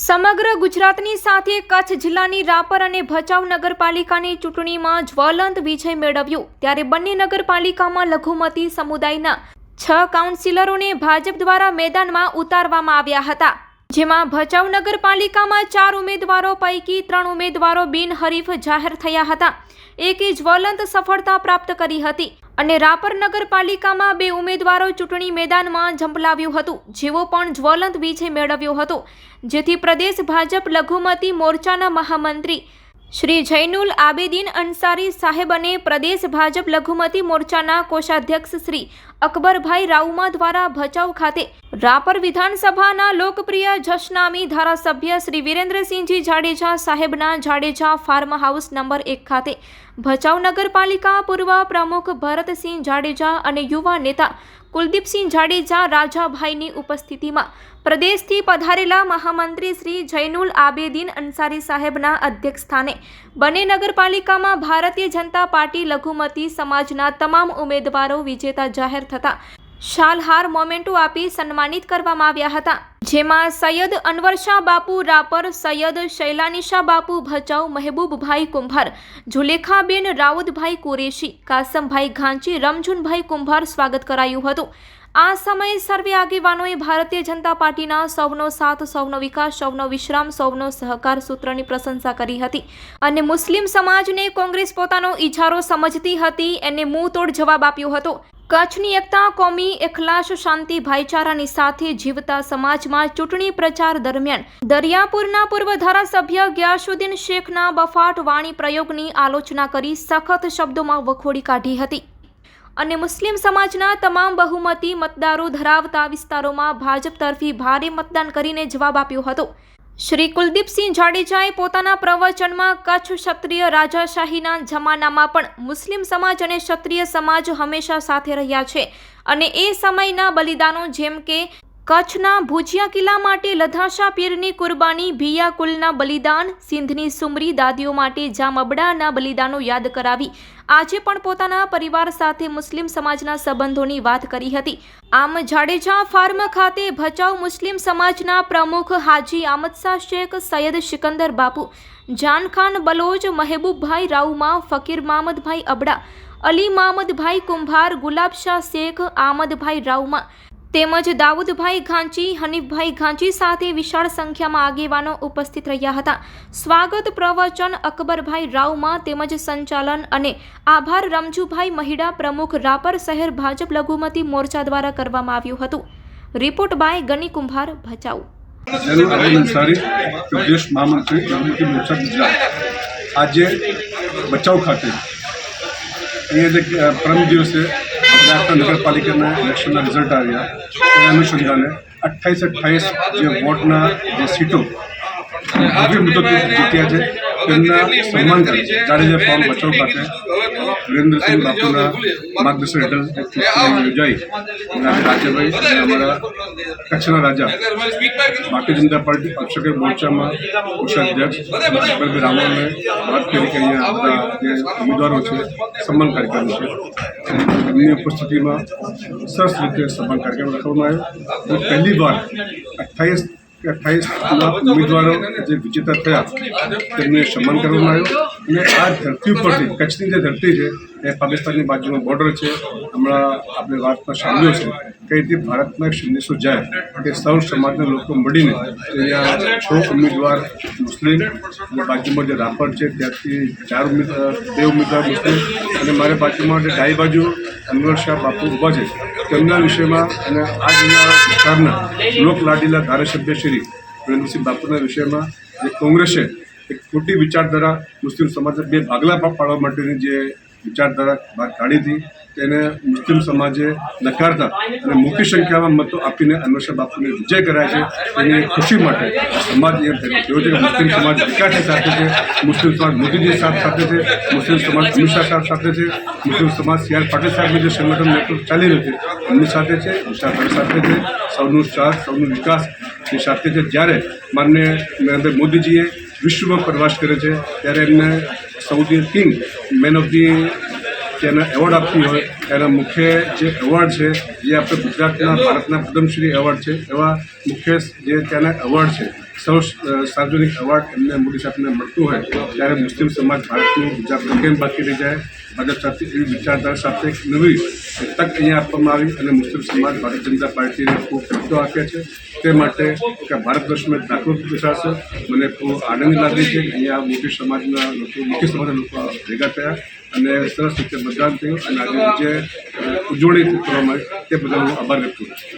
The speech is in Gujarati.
સમગ્ર ગુજરાતની સાથે કચ્છ જિલ્લાની રાપર અને ભચાઉ નગરપાલિકાની ચૂંટણીમાં જ્વલંત વિજય મેળવ્યો. ત્યારે બંને નગરપાલિકામાં લઘુમતી સમુદાયના છ કાઉન્સિલરોને ભાજપ દ્વારા મેદાનમાં ઉતારવામાં આવ્યા હતા. જેમાં ભચાઉ નગરપાલિકામાં ચાર ઉમેદવારો પૈકી ત્રણ ઉમેદવારો બિનહરીફ જાહેર થયા હતા. એકે જ્વલંત સફળતા પ્રાપ્ત કરી હતી. અને રાપર નગરપાલિકામાં બે ઉમેદવારો ચૂંટણી મેદાનમાં ઝંપલાવ્યું હતું જેઓ પણ જ્વલંત વિજય મેળવ્યો હતો. જેથી પ્રદેશ ભાજપ લઘુમતી મોરચાના મહામંત્રી શ્રી જૈનુલ આબેદીન અંસારી સાહેબ અને પ્રદેશ ભાજપ લઘુમતી મોરચાના કોષાધ્યક્ષ શ્રી અકબરભાઈ રાઉમા દ્વારા ભચાઉ ખાતે રાપર વિધાનસભાના લોકપ્રિય જશનામી ધારાસભ્ય શ્રી વિરેન્દ્રસિંહજી જાડેજા સાહેબના જાડેજા ફાર્મ હાઉસ નંબર એક ખાતે ભચાઉ નગરપાલિકા પૂર્વ પ્રમુખ ભરતસિંહ જાડેજા અને યુવા નેતા કુલદીપસિંહ જાડેજા રાજાભાઈની ઉપસ્થિતિમાં પ્રદેશથી પધારેલા મહામંત્રી શ્રી જૈનુલ આબેદીન અંસારી સાહેબના અધ્યક્ષસ્થાને બંને નગરપાલિકામાં ભારતીય જનતા પાર્ટી લઘુમતી સમાજના તમામ ઉમેદવારો વિજેતા જાહેર થતા શાલહાર મોમેન્ટો આપી સન્માનિત કરવામાં આવ્યા હતા. જેમાં સૈયદ અનવરશાહ બાપુ, રાપર સૈયદ શૈલાનીશા બાપુ, ભચાઉ મહેબૂબભાઈ કુંભાર જુલેખાબેન રાઉદભાઈ કુરેશી, કાસમભાઈ ઘાંચી, રમઝુનભાઈ કુંભાર સ્વાગત કરાયું હતું. આ સમયે સર્વે આગેવાનોએ ભારતીય જનતા પાર્ટીના સૌનો સાથ, સૌનો વિકાસ, સૌનો વિશ્રામ, સૌનો સહકાર સૂત્રની પ્રશંસા કરી હતી. અને મુસ્લિમ સમાજને કોંગ્રેસ પોતાનો ઇજારો સમજતી હતી, એને મુંહ તોડ જવાબ આપ્યો હતો. કચ્છની એકતા, કોમી એખલાસ શાંતિ, ભાઈચારાની સાથે જીવતા સમાજમાં ચૂંટણી પ્રચાર દરમિયાન દરિયાપુરના પૂર્વ ધારાસભ્ય ગ્યાસુદ્દીન શેખના બફાટ વાણી પ્રયોગની આલોચના કરી સખત શબ્દોમાં વખોડી કાઢી હતી. અને મુસ્લિમ સમાજના તમામ બહુમતી મતદારો ધરાવતા વિસ્તારોમાં ભાજપ તરફી ભારે મતદાન કરીને જવાબ આપ્યો હતો. શ્રી કુલદીપસિંહ જાડેજાએ પોતાના પ્રવચનમાં કચ્છ ક્ષત્રિય રાજાશાહીના જમાનામાં પણ મુસ્લિમ સમાજ અને ક્ષત્રિય સમાજ હંમેશા સાથે રહ્યા છે. અને એ સમયના બલિદાનો જેમ કે કચ્છના ભુજિયા કિલ્લા માટે લધાશા પીરની કુરબાની ભિયા કુલના બલિદાન, સિંધની સુમરી દાદીઓ માટે જામબડાના બલિદાનો યાદ કરાવી. આજે પણ પોતાના પરિવાર સાથે મુસ્લિમ સમાજના સંબંધોની વાત કરી હતી. આમ જાડેજા ફાર્મ ખાતે ભચાઉ મુસ્લિમ સમાજના પ્રમુખ હાજી આમદશાહ શેખ સૈયદ સિકંદર બાપુ, જાનખાન બલોચ મહેબૂબભાઈ રાઉમા, ફકીર મામદભાઈ અબડા, અલી મામદભાઈ કુંભાર ગુલાબશાહ શેખ, આમદભાઈ રાઉમા તેમજ દાઉદભાઈ ઘાંચી, હનીફભાઈ ઘાંચી સાથે વિશાળ સંખ્યામાં આગેવાનો ઉપસ્થિત રહ્યા હતા. સ્વાગત પ્રવચન અકબરભાઈ રાવમાં તેમજ સંચાલન અને આભાર રમજુભાઈ મહિડા પ્રમુખ રાપર શહેર ભાજપ લઘુમતી મોરચા દ્વારા કરવામાં આવ્યું હતું. રિપોર્ટ બાય ગની કુંભાર ભચાઉ. આજે ભચાઉ ખાતે પરમ દિવસે ગુજરાતના નગરપાલિકાના ઇલેક્શનના રિઝલ્ટ આવ્યા. એના અનુસંધાને અઠ્ઠાવીસ અઠ્ઠાવીસ જે વોટના જે સીટો ભવ્ય મુદત જીત્યા છે, તેમના સન્માન કરે. જાડેજા ફોર્મ બચાવ ખાતે વિરેન્દ્રસિંહ બાપુના માર્ગદર્શન હેઠળ યોજાઈ. અને રાજ્યભાઈ અને અમારા કચ્છના રાજા. ભારતીય જનતા પાર્ટી પક્ષકે મોરચામાં કોષાધ્યક્ષ અકબરભાઈ રાવળને વાત કરી કે અહીંયા બધા જે ઉમેદવારો છે સન્માન કાર્યક્રમ છે. એમની ઉપસ્થિતિમાં સરસ રીતે સન્માન કાર્યક્રમ રાખવામાં આવ્યો. અને પહેલી વાર અઠ્ઠાવીસ અઠ્ઠાવીસ અઠ્ઠાવીસના ઉમેદવારો જે વિજેતા થયા તેમને સન્માન કરવામાં આવ્યો. અને આ ધરતી ઉપરથી કચ્છની જે ધરતી છે, એ પાકિસ્તાનની બાજુનો બોર્ડર છે. હમણાં આપણે વાતમાં સાંભળ્યો છે કે રીતે ભારતમાં એક સંદેશો જાય કે સૌ સમાજના લોકો મળીને અહીંયા છ ઉમેદવાર મુસ્લિમ અને બાજુમાં જે રાપર છે, ત્યાંથી ચાર ઉમેદવાર, બે ઉમેદવાર મુસ્લિમ અને મારે બાજુમાં જે ડાઈ બાજુ અનવર શાહ બાપુ ઊભા છે, તેમના વિષયમાં અને આ જિલ્લા વિસ્તારના લોકલાડીલા ધારાસભ્ય શ્રી વિરેન્દ્રસિંહ બાપુના વિષયમાં જે કોંગ્રેસે એક ખોટી વિચારધારા મુસ્લિમ સમાજને બે ભાગલા પાડવા માટેની જે વિચારધારા બહાર કાઢી હતી, તેને મુસ્લિમ સમાજે નકારતા અને મોટી સંખ્યામાં મતો આપીને અનવર બાપુને વિજય કરાય છે એની ખુશી માટે સમાજ એ થયો છે કે મુસ્લિમ સમાજ વિકાસની સાથે છે, મુસ્લિમ સમાજ મોદીજી સાથ સાથે છે, મુસ્લિમ સમાજ અમિત શાહ સાથે છે, મુસ્લિમ સમાજ સી આર પાટીલ સાહેબનું જે સંગઠન નેતૃત્વ ચાલી રહ્યું છે, એમની સાથે છે વિશાળ સાથે છે, સૌનું સાથ, સૌનું વિકાસ એ સાથે છે. જ્યારે માન્ય નરેન્દ્ર મોદીજીએ વિશ્વમાં પ્રવાસ કરે છે, ત્યારે એમને Saudi king man of the તેને એવોર્ડ આપતી હોય, એના મુખ્ય જે એવોર્ડ છે, જે આપણે ગુજરાતના ભારતના પદ્મશ્રી એવોર્ડ છે, એવા મુખ્ય જે ત્યાંના એવોર્ડ છે, સૌ સાર્વજનિક એવોર્ડ એમને મોદી સાહેબને મળતું હોય, ત્યારે મુસ્લિમ સમાજ ભારતનું ગુજરાતનું કેમ બાકી રહી જાય ભાજપ સાથે એવી વિચારધારા સાથે એક નવી તક અહીંયા આપવામાં આવી અને મુસ્લિમ સમાજ, ભારતીય જનતા પાર્ટીને ખૂબ ફેટો આપે છે. તે માટે કે ભારત એક દાખલો બેસાડશે મને ખૂબ આનંદ લાગે છે. અહીંયા મોટી સમાજના લોકો, મુખ્ય સમાજના લોકો ભેગા થયા અને સરસ રીતે મતદાન થયું અને આજે જે ઉજવણી કરવામાં આવી. તે બદલ હું આભાર વ્યક્ત કરું છું.